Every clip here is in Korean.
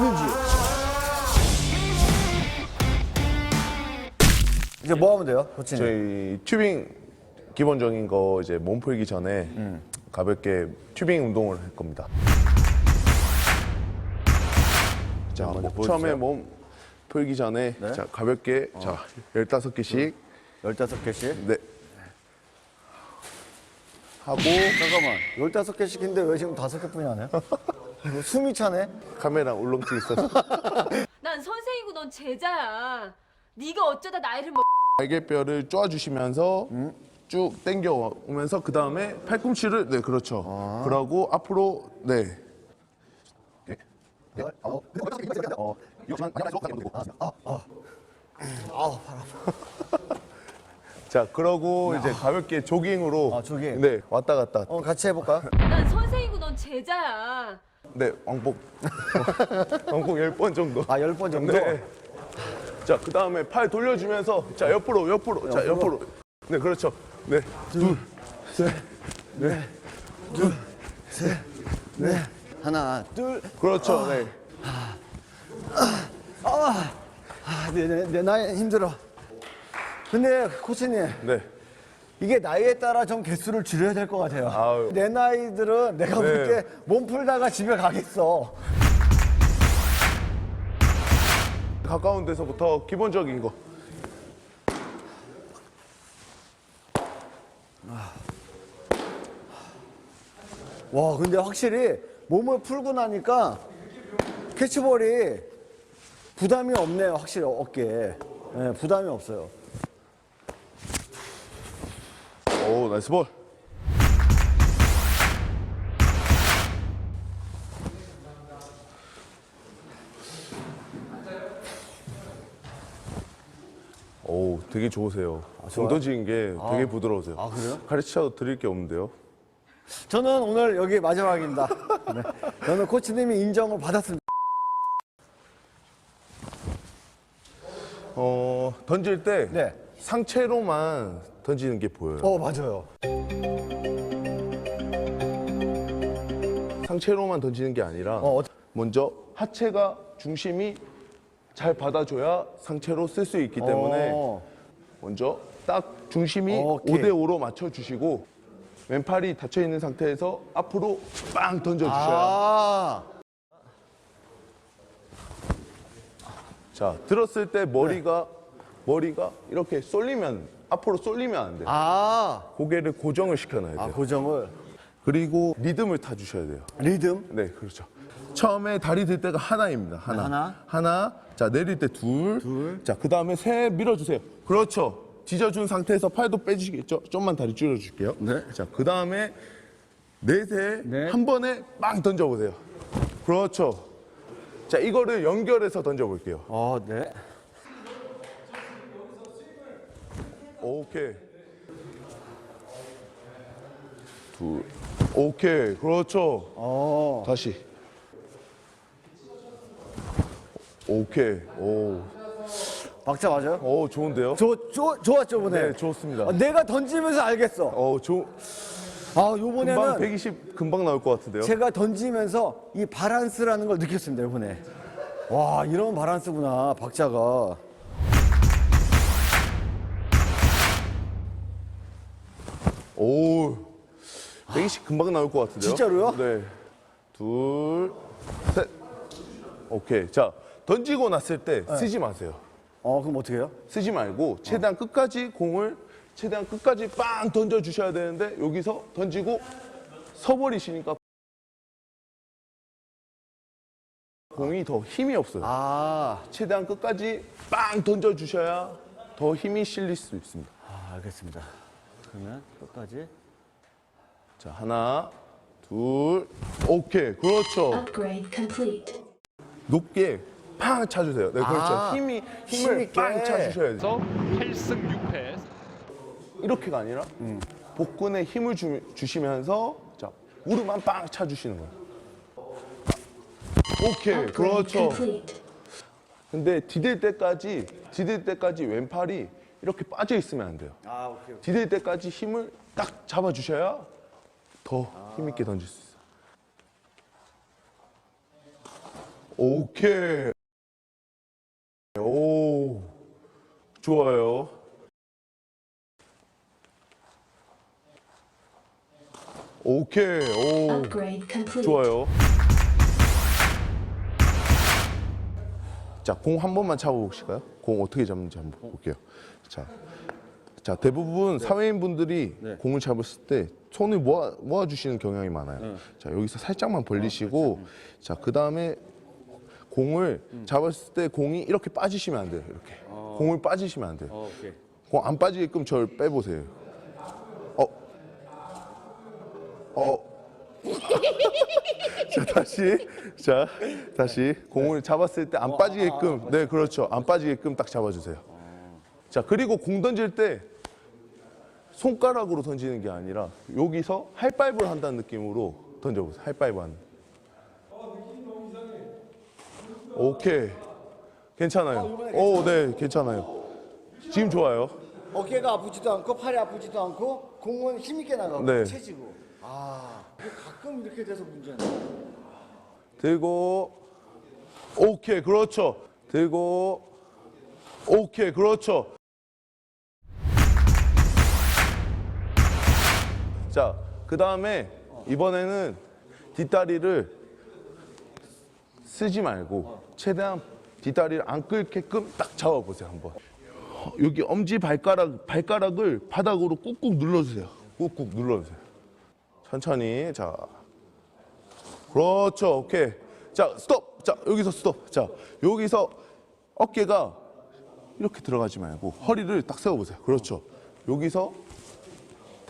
있는지. 이제 뭐 하면 돼요, 코치님? 저희 튜빙 기본적인 거 이제 몸 풀기 전에 가볍게 튜빙 운동을 할 겁니다. 자, 먼저 뭐 보여주세요. 처음에 몸 풀기 전에 자, 가볍게 자, 15개씩 15개씩. 네. 하고 잠깐만, 15개씩인데 왜 지금 5개뿐이 안 해요? 숨이 차네? 카메라 울렁증 있어서 난 선생이고 넌 제자야. 네가 어쩌다 나이를 먹... 날개뼈를 쪼아주시면서 쭉 당겨 오면서 그 다음에 팔꿈치를 네 그렇죠. 그러고 앞으로 네. 자, 그러고 이제 가볍게 조깅으로 아, 조깅. 네, 왔다 갔다. 어, 같이 해볼까? 난 선생이고 넌 제자야. 네, 왕복. 왕복 10번 정도. 아, 10번 정도? 네. 자, 그 다음에 팔 돌려주면서, 자, 옆으로, 옆으로, 자, 옆으로. 네, 그렇죠. 네. 둘, 셋, 네. 하나, 둘. 그렇죠. 네. 아, 내, 내, 내 나이 힘들어. 근데 코치님, 네. 이게 나이에 따라 좀 개수를 줄여야 될 것 같아요. 아유. 내 나이들은 내가 볼 네. 때몸 풀다가 집에 가겠어. 가까운 데서부터 기본적인 거. 와, 근데 확실히 몸을 풀고 나니까 캐치볼이 부담이 없네요, 확실히 어깨에. 네, 부담이 없어요. 오, 나이스 볼. 오, 되게 좋으세요. 공 던지는 게 되게 부드러우세요. 아, 그래요? 가르쳐 드릴 게 없는데요. 저는 오늘 여기 마지막입니다. 네. 저는 코치님이 인정을 받았습니다. 어, 던질 때 네. 상체로만 던지는 게 보여요. 어, 맞아요. 상체로만 던지는 게 아니라 어, 어- 먼저 하체가 중심이 잘 받아줘야 상체로 쓸 수 있기 때문에 어. 먼저 딱 중심이 오케이. 5대 5로 맞춰 주시고 왼팔이 닫혀 있는 상태에서 앞으로 빵 던져 주셔야 아, 자 들었을 때 머리가 머리가 이렇게 쏠리면 앞으로 쏠리면 안 돼요. 아, 고개를 고정을 시켜놔야 돼요. 아, 고정을. 그리고 리듬을 타주셔야 돼요. 리듬. 네, 그렇죠. 처음에 다리 들 때가 하나입니다. 하나. 하나. 하나. 자, 내릴 때 둘. 둘. 자, 그 다음에 세 밀어주세요. 그렇죠. 뒤져준 상태에서 팔도 빼주시겠죠? 좀만 다리 줄여줄게요. 네. 자, 그 다음에 넷에 네. 한 번에 빵 던져보세요. 그렇죠. 자, 이거를 연결해서 던져볼게요. 어, 네. 오케이. 둘. 오케이. 그렇죠. 어, 다시. 오케이. 오. 박자 맞아요? 오, 좋은데요? 좋, 좋, 좋았죠, 이번에? 네, 좋습니다. 아, 내가 던지면서 알겠어. 어, 조, 아, 금방 요번에는 120 금방 나올 것 같은데요? 제가 던지면서 이 바란스라는 걸 느꼈습니다, 이번에. 와, 이런 바란스구나, 박자가. 오. 120 금방 나올 것 같은데요? 진짜로요? 네. 둘, 셋. 오케이. 자, 던지고 났을 때 네. 쓰지 마세요. 어, 그럼 어떻게 해요? 쓰지 말고 최대한 끝까지 공을 최대한 끝까지 빵 던져 주셔야 되는데 여기서 던지고 서버리시니까 공이 더 힘이 없어요. 아, 최대한 끝까지 빵 던져 주셔야 더 힘이 실릴 수 있습니다. 아 알겠습니다. 그러면 끝까지. 자, 하나, 둘, 오케이. 그렇죠. Upgrade complete. 높게 팡 차주세요. 네, 그렇죠. 아, 힘이, 힘 힘을 있게. 빵 차주셔야 돼요. 그래서 8승 6패 이렇게가 아니라 복근에 힘을 주, 주시면서 자, 무릎만 빵 차주시는 거예요. 오케이. Upgrade 그렇죠. complete. 근데 디딜 때까지, 디딜 때까지 왼팔이 이렇게 빠져 있으면 안 돼요. 아, 오케이. 디딜 때까지 힘을 딱 잡아 주셔야 더 힘 있게 던질 수 있어요. 오케이. 오. 좋아요. 오케이. 오. Upgrade complete. 좋아요. 자, 공 한 번만 잡아보실까요? 공 어떻게 잡는지 한번 볼게요. 자, 자 대부분 사회인 분들이 공을 잡았을 때 손을 모아, 모아주시는 경향이 많아요. 자, 여기서 살짝만 벌리시고, 자, 그 다음에 공을 잡았을 때 공이 이렇게 빠지시면 안 돼요. 이렇게. 공을 빠지시면 안 돼요. 오케이. 공 안 빠지게끔 저를 빼보세요. 어. 어. 자, 다시. 자, 다시. 공을 잡았을 때 안 빠지게끔. 네, 그렇죠. 안 빠지게끔 딱 잡아주세요. 자, 그리고 공 던질 때 손가락으로 던지는 게 아니라 여기서 하이파이브를 한다는 느낌으로 던져보세요. 하이파이브 하는. 오케이. 괜찮아요. 오, 네, 괜찮아요. 지금 좋아요. 어깨가 아프지도 않고 팔이 아프지도 않고 공은 힘있게 나가고 네. 채지고. 아, 이게 가끔 이렇게 돼서 문제네. 들고 오케이 그렇죠 들고 오케이 그렇죠 자 그 다음에 이번에는 뒷다리를 쓰지 말고 최대한 뒷다리를 안 끌게끔 딱 잡아보세요 한번 어, 여기 엄지 발가락 발가락을 바닥으로 꾹꾹 눌러주세요 꾹꾹 눌러주세요 천천히 자 그렇죠. 오케이. 자, 스톱. 자, 여기서 스톱. 자, 여기서 어깨가 이렇게 들어가지 말고 허리를 딱 세워보세요. 그렇죠. 여기서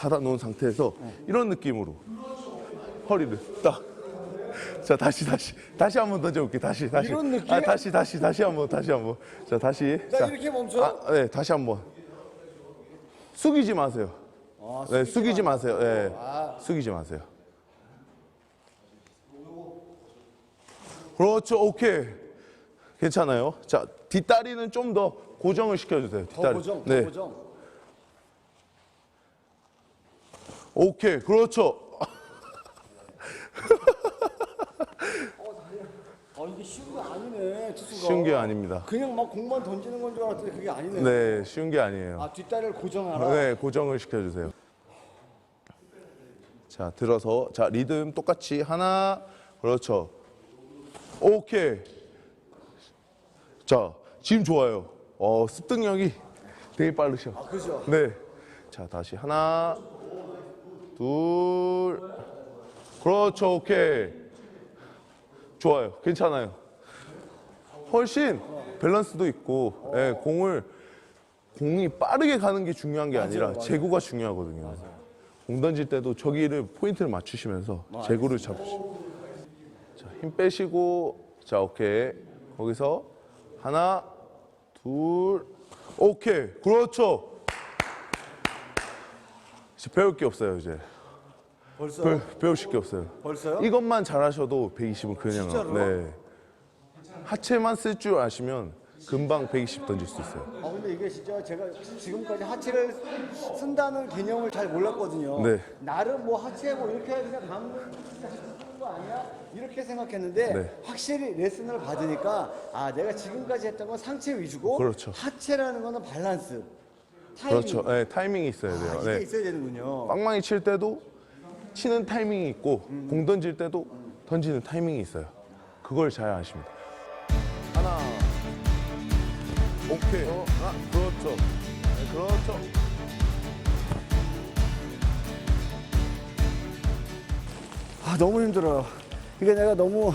닫아 놓은 상태에서 이런 느낌으로 허리를 딱. 자, 다시, 다시. 다시 한번 던져볼게요. 다시, 다시. 이런 느낌? 아, 다시, 다시, 다시 한 번, 다시 한 번. 자, 다시. 자, 이렇게 멈춰요? 아, 네, 다시 한 번. 숙이지 마세요. 네, 숙이지 마세요. 네, 숙이지 마세요. 그렇죠. 오케이. 괜찮아요. 자, 뒷다리는 좀 더 고정을 시켜주세요. 더 뒷다리. 고정, 더 네. 고정. 오케이. 그렇죠. 아, 이게 쉬운 게 아니네, 투수가. 쉬운 게 아닙니다. 그냥 막 공만 던지는 건 줄 알았더니 그게 아니네. 네, 쉬운 게 아니에요. 아, 뒷다리를 고정하라. 네, 고정을 시켜주세요. 자, 들어서. 자, 리듬 똑같이. 하나. 그렇죠. 오케이. 자, 지금 좋아요. 어, 습득력이 되게 빠르셔. 아, 그죠? 네. 자, 다시 하나, 둘. 그렇죠. 오케이. 좋아요. 괜찮아요. 훨씬 밸런스도 있고, 예, 공을 공이 빠르게 가는 게 중요한 게 아니라 제구가 중요하거든요. 공 던질 때도 저기를 포인트를 맞추시면서 제구를 잡으시고. 자, 힘 빼시고, 자, 오케이. 거기서 하나, 둘, 오케이. 그렇죠. 이제 배울 게 없어요, 이제. 벌써 배, 배우실 게 없어요. 벌써요? 이것만 잘하셔도 120은 그냥. 진짜로? 네. 하체만 쓸 줄 아시면 금방 120 던질 수 있어요. 아 근데 이게 진짜 제가 지금까지 하체를 쓴다는 개념을 잘 몰랐거든요. 네. 나름 뭐 하체 뭐 이렇게 그냥 감는 거 아니야? 이렇게 생각했는데 네. 확실히 레슨을 받으니까 아 내가 지금까지 했던 건 상체 위주고 그렇죠. 하체라는 거는 밸런스, 타이밍 그렇죠. 네, 타이밍이 있어야 아, 돼요. 이게 네. 있어야 되는군요. 빵망이 칠 때도 치는 타이밍이 있고 음. 공 던질 때도 던지는 타이밍이 있어요. 그걸 잘 돼요. 하나, 오케이. 하나, 그렇죠. 네, 그렇죠. 아 너무 힘들어요. 이게 내가 너무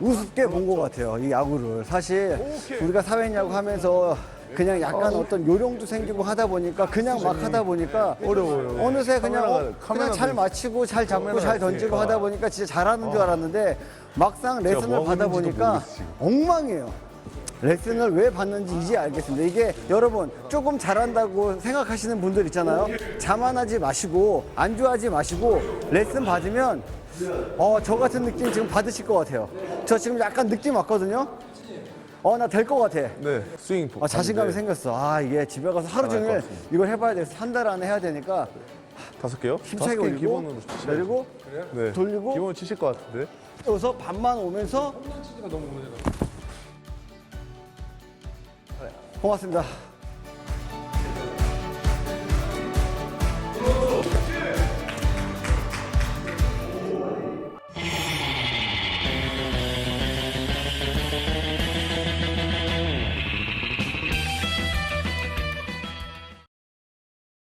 우습게 본 것 같아요. 이 야구를 사실 오케이. 우리가 사회인 야구 하면서 그냥 약간 어 떤 요령도 생기고 하다 보니까 그냥 막 하다 보니까 어려워요. 어느새 그냥 카메라가- 어, 그냥 카메라도 잘 맞히고 잘 잡고 카메라가 잘 던지고 있으니까. 하다 보니까 진짜 잘하는 줄 알았는데 막상 레슨을 뭐 받아 하는지도 보니까 모르겠지. 엉망이에요. 레슨을 왜 받는지 이제 알겠습니다. 이게 여러분 조금 잘한다고 생각하시는 분들 있잖아요. 자만하지 마시고 안주하지 마시고 레슨 받으면 어 저 같은 느낌 지금 받으실 것 같아요. 저 지금 약간 느낌 왔거든요. 어 나 될 것 같아. 네. 스윙 아, 자신감이 네. 생겼어. 아 이게 집에 가서 하루 종일 이걸 해봐야 돼. 한달 안에 해야 되니까 다섯 개요? 힘차게 올리고 기본으로 내리고 네. 돌리고 기본 치실 것 같은데. 여기서 반만 오면서 고맙습니다.